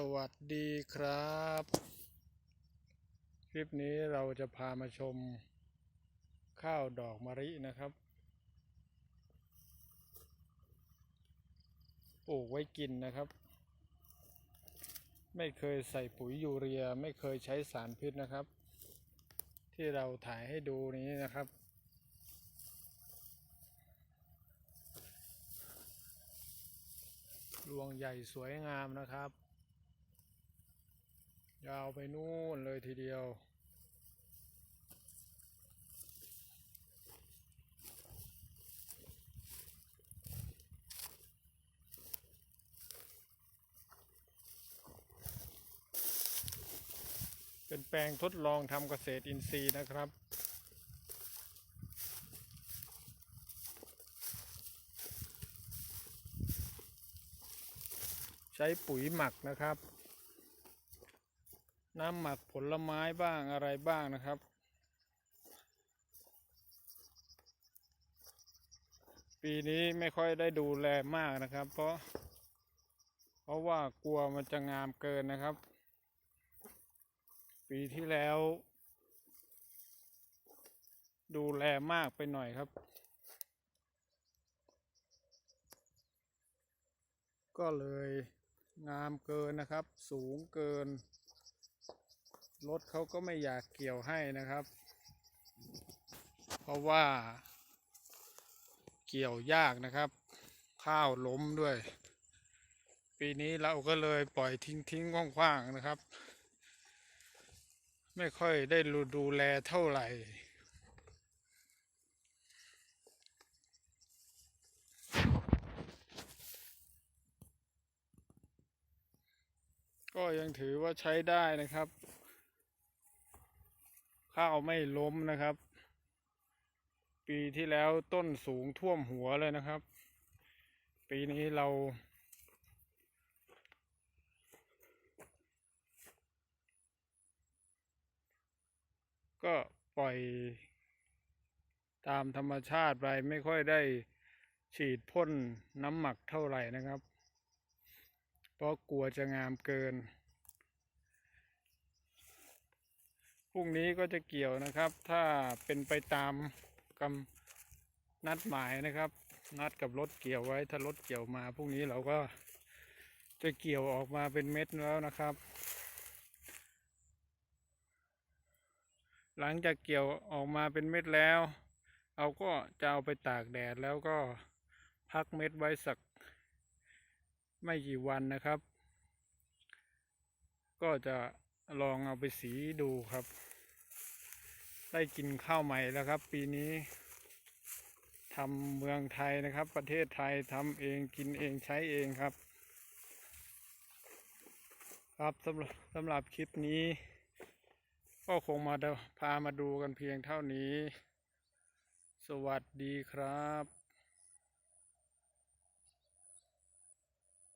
สวัสดีครับ คลิปนี้เราจะพามาชมข้าวดอกมะรินะครับ ปลูกไว้กินนะครับ ไม่เคยใส่ปุ๋ยยูเรียไม่เคยใช้สารพิษนะครับ ที่เราถ่ายให้ดูนี้นะครับ รวงใหญ่สวยงามนะครับ ยาวไปนู่นเลยทีเดียว เป็นแปลงทดลองทำเกษตรอินทรีย์นะครับใช้ปุ๋ยหมักนะครับ น้ำหมักผลไม้บ้างอะไรบ้างนะครับ ปีนี้ไม่ค่อยได้ดูแลมากนะครับ เพราะ เพราะว่ากลัวมันจะงามเกินนะครับ ปีที่แล้ว ดูแลมากไปหน่อยครับ ก็เลยงามเกินนะครับ สูงเกิน รถเขาก็ไม่อยากเกี่ยวให้นะครับ เพราะว่า เกี่ยวยากนะครับ ข้าวล้มด้วย ปีนี้เราก็เลยปล่อยทิ้งทิ้งๆว่างๆนะครับ ไม่ค่อยได้ดูแลเท่าไหร่ก็ยังถือว่าใช้ได้นะครับ ข้าวไม่ล้มนะครับ ปีที่แล้วต้นสูงท่วมหัวเลยนะครับ ปีนี้เรา ก็ปล่อยตามธรรมชาติไปไม่ค่อยได้ฉีดพ่นน้ำหมักเท่าไหร่นะครับ เพราะกลัวจะงามเกิน พรุ่งนี้ก็จะเกี่ยวนะครับ ถ้าเป็นไปตามกำนัดหมายนะครับ นัดกับรถเกี่ยวไว้ ถ้ารถเกี่ยวมาพรุ่งนี้เราก็จะเกี่ยวออกมาเป็นเม็ดแล้วนะครับ หลังจากเกี่ยวออกมาเป็นเม็ดแล้ว เราก็จะเอาไปตากแดดแล้วก็พักเม็ดไว้สักไม่กี่วันนะครับ ก็จะ ลองเอาไปสีดูครับ ได้กินข้าวใหม่แล้วครับ ปีนี้ทำเมืองไทยนะครับ ประเทศไทยทำเองกินเองใช้เองครับ ครับสำหรับสำหรับคลิปนี้ ก็คงมาพามาดูกันเพียงเท่านี้ สวัสดีครับ